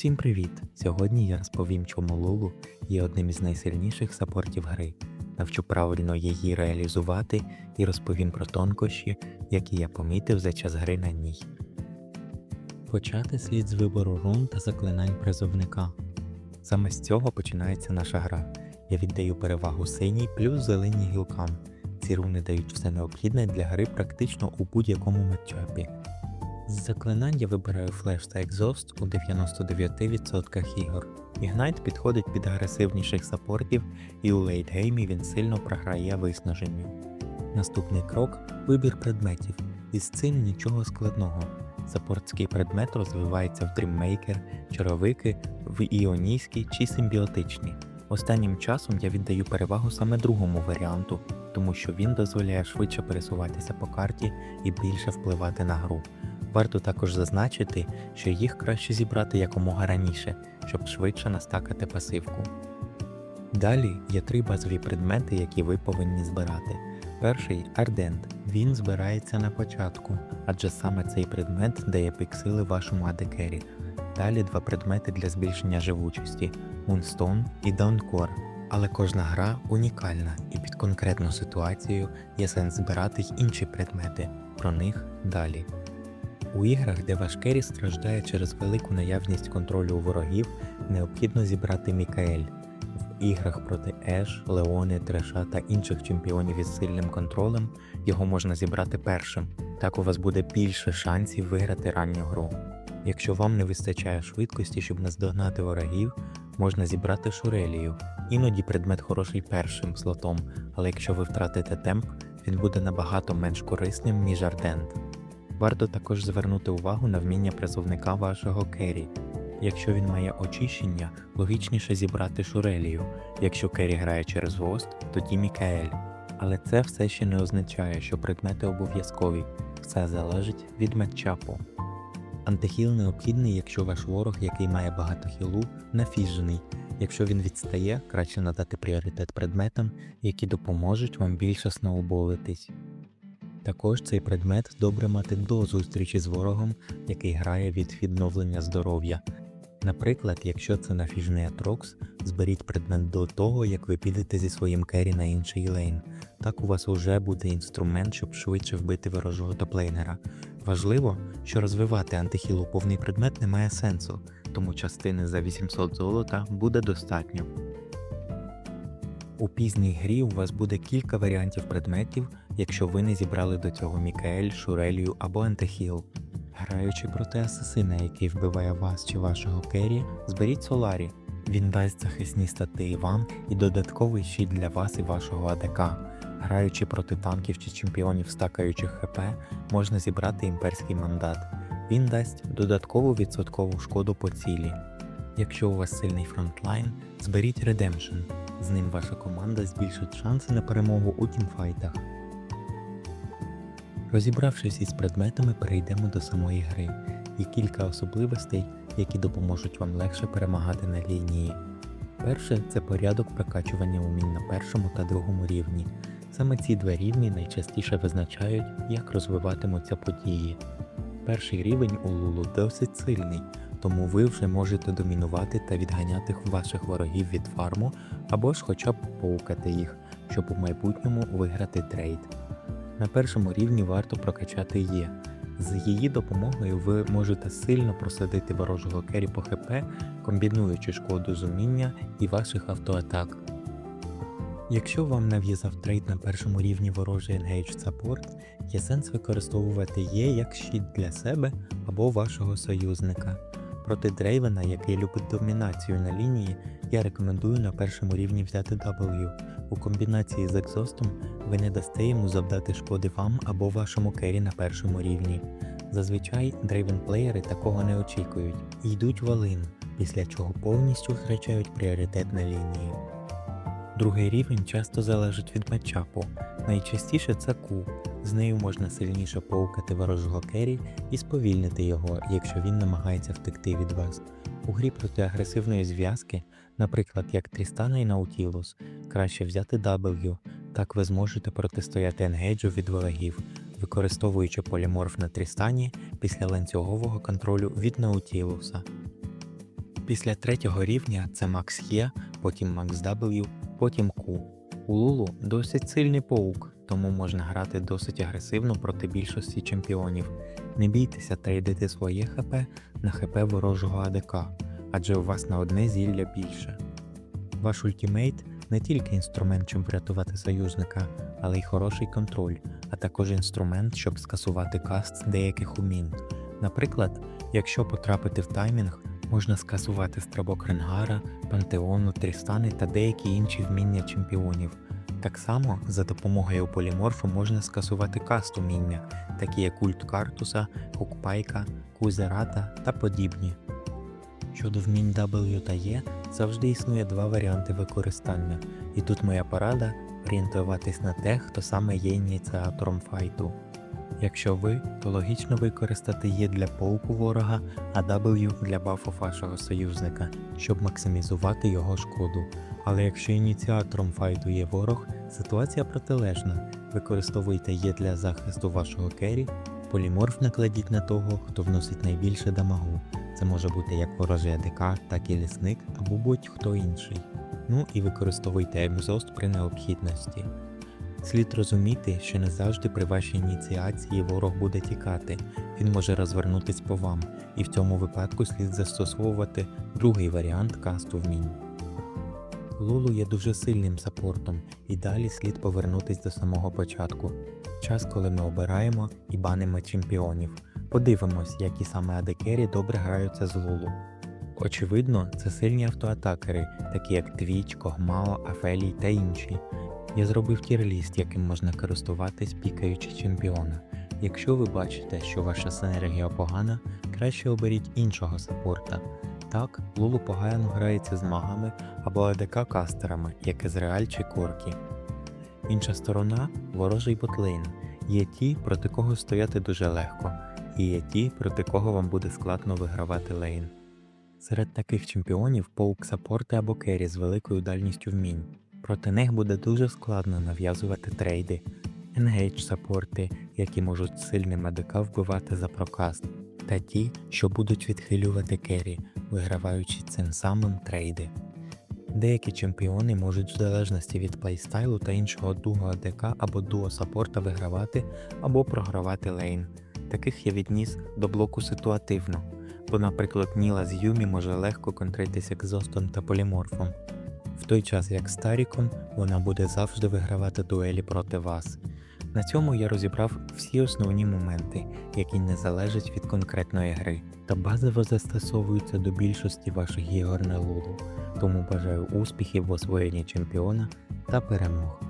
Всім привіт! Сьогодні я розповім, чому Лулу є одним із найсильніших саппортів гри, навчу правильно її реалізувати і розповім про тонкощі, які я помітив за час гри на ній. Почати слід з вибору рун та заклинань призовника. Саме з цього починається наша гра. Я віддаю перевагу синій плюс зеленій гілкам. Ці руни дають все необхідне для гри практично у будь-якому матчапі. З заклинань я вибираю флеш та екзост у 99% ігор. Ігнайт підходить під агресивніших саппортів і у лейтгеймі він сильно програє виснаженню. Наступний крок вибір предметів. Із цим нічого складного. Саппортський предмет розвивається в Dreammaker, чаровики, в іонійській чи симбіотичні. Останнім часом я віддаю перевагу саме другому варіанту, тому що він дозволяє швидше пересуватися по карті і більше впливати на гру. Варто також зазначити, що їх краще зібрати якомога раніше, щоб швидше настакати пасивку. Далі є три базові предмети, які ви повинні збирати. Перший ардент. Він збирається на початку, адже саме цей предмет дає піксили вашому адекері. Далі два предмети для збільшення живучості Moonstone і Dawncore. Але кожна гра унікальна і під конкретну ситуацію є сенс збирати й інші предмети. Про них далі. У іграх, де ваш керрі страждає через велику наявність контролю у ворогів, необхідно зібрати Мікаель. В іграх проти Еш, Леони, Треша та інших чемпіонів із сильним контролем його можна зібрати першим. Так у вас буде більше шансів виграти ранню гру. Якщо вам не вистачає швидкості, щоб наздогнати ворогів, можна зібрати Шурелію. Іноді предмет хороший першим слотом, але якщо ви втратите темп, він буде набагато менш корисним, ніж Ардент. Варто також звернути увагу на вміння призовника вашого керрі. Якщо він має очищення, логічніше зібрати Шурелію. Якщо керрі грає через гост, тоді Мікаель. Але це все ще не означає, що предмети обов'язкові. Все залежить від матчапу. Антихіл необхідний, якщо ваш ворог, який має багато хілу, нафіжений. Якщо він відстає, краще надати пріоритет предметам, які допоможуть вам більше сноуболитись. Також цей предмет добре мати до зустрічі з ворогом, який грає від відновлення здоров'я. Наприклад, якщо це нафіжний Атрокс, зберіть предмет до того, як ви підете зі своїм керрі на інший лейн. Так у вас уже буде інструмент, щоб швидше вбити ворожого топлейнера. Важливо, що розвивати антихілу повний предмет не має сенсу, тому частини за 800 золота буде достатньо. У пізній грі у вас буде кілька варіантів предметів, якщо ви не зібрали до цього Мікаель, Шурелію або Антихіл. Граючи проти асасина, який вбиває вас чи вашого керрі, зберіть Соларі. Він дасть захисні стати і вам і додатковий щит для вас і вашого АДК. Граючи проти танків чи чемпіонів стакаючих ХП, можна зібрати імперський мандат. Він дасть додаткову відсоткову шкоду по цілі. Якщо у вас сильний фронтлайн, зберіть Redemption. З ним ваша команда збільшить шанси на перемогу у тімфайтах. Розібравшись із предметами, перейдемо до самої гри. Є кілька особливостей, які допоможуть вам легше перемагати на лінії. Перше це порядок прокачування умінь на першому та другому рівні. Саме ці два рівні найчастіше визначають, як розвиватимуться події. Перший рівень у Лулу досить сильний, тому ви вже можете домінувати та відганяти ваших ворогів від фарму або ж хоча б поукати їх, щоб у майбутньому виграти трейд. На першому рівні варто прокачати Є. З її допомогою ви можете сильно просадити ворожого кері по ХП, комбінуючи шкоду з уміння і ваших автоатак. Якщо вам нав'язав трейд на першому рівні ворожий Engaged Support, є сенс використовувати Є як щит для себе або вашого союзника. Проти Дрейвена, який любить домінацію на лінії, я рекомендую на першому рівні взяти W. У комбінації з екзостом ви не дасте йому завдати шкоди вам або вашому кері на першому рівні. Зазвичай дрейвен-плеєри такого не очікують і йдуть в Алин, після чого повністю втрачають пріоритет на лінії. Другий рівень часто залежить від матчапу. Найчастіше це Q. З нею можна сильніше поукати ворожого кері і сповільнити його, якщо він намагається втекти від вас. У грі проти агресивної зв'язки, наприклад, як Трістана і Наутілус, краще взяти W, так ви зможете протистояти енгейджу від ворогів, використовуючи поліморф на Трістані після ланцюгового контролю від Наутілуса. Після третього рівня це Макс Є, потім Макс W, потім Q. У Лулу досить сильний паук, тому можна грати досить агресивно проти більшості чемпіонів. Не бійтеся трейдити своє ХП на ХП ворожого АДК, адже у вас на одне зілля більше. Ваш ультімейт не тільки інструмент, щоб врятувати союзника, але й хороший контроль, а також інструмент, щоб скасувати каст деяких умін. Наприклад, якщо потрапити в таймінг, можна скасувати стрибок Ренгара, Пантеону, Трістани та деякі інші вміння чемпіонів. Так само за допомогою поліморфу можна скасувати каст уміння, такі як культ Картуса, Хукпайка, Кузерата та подібні. Щодо вмінь W та E, завжди існує два варіанти використання, і тут моя порада орієнтуватись на те, хто саме є ініціатором файту. Якщо ви, то логічно використати Є для пауку ворога, а W для бафу вашого союзника, щоб максимізувати його шкоду. Але якщо ініціатором файту є ворог, ситуація протилежна. Використовуйте Є для захисту вашого керрі, поліморф накладіть на того, хто вносить найбільше дамагу. Це може бути як ворожий АДК, так і лісник або будь-хто інший. Ну і використовуйте екзост при необхідності. Слід розуміти, що не завжди при вашій ініціації ворог буде тікати, він може розвернутись по вам, і в цьому випадку слід застосовувати другий варіант касту вмінь. Лулу є дуже сильним саппортом, і далі слід повернутись до самого початку. Час, коли ми обираємо і банимо чемпіонів. Подивимось, які саме адекері добре граються з Лулу. Очевидно, це сильні автоатакери, такі як Твіч, Когмао, Афелій та інші. Я зробив тір-ліст, яким можна користуватись, пікаючи чемпіона. Якщо ви бачите, що ваша синергія погана, краще оберіть іншого саппорта. Так, Лулу погано грається з магами або АДК кастерами, як Езреаль чи Коркі. Інша сторона ворожий ботлейн. Є ті, проти кого стояти дуже легко, і є ті, проти кого вам буде складно вигравати лейн. Серед таких чемпіонів паук саппорти або керрі з великою дальністю вмінь. Проти них буде дуже складно нав'язувати трейди, енгейдж саппорти, які можуть сильним АДК вбивати за прокаст, та ті, що будуть відхилювати керрі, виграваючи цим самим трейди. Деякі чемпіони можуть в залежності від плейстайлу та іншого дуо АДК або дуо саппорта вигравати або програвати лейн. Таких я відніс до блоку ситуативно, бо, наприклад, Ніла з Юмі може легко контритись екзостом та поліморфом. В той час як Старіком вона буде завжди вигравати дуелі проти вас. На цьому я розібрав всі основні моменти, які не залежать від конкретної гри, та базово застосовуються до більшості ваших ігор на лулу. Тому бажаю успіхів в освоєнні чемпіона та перемог.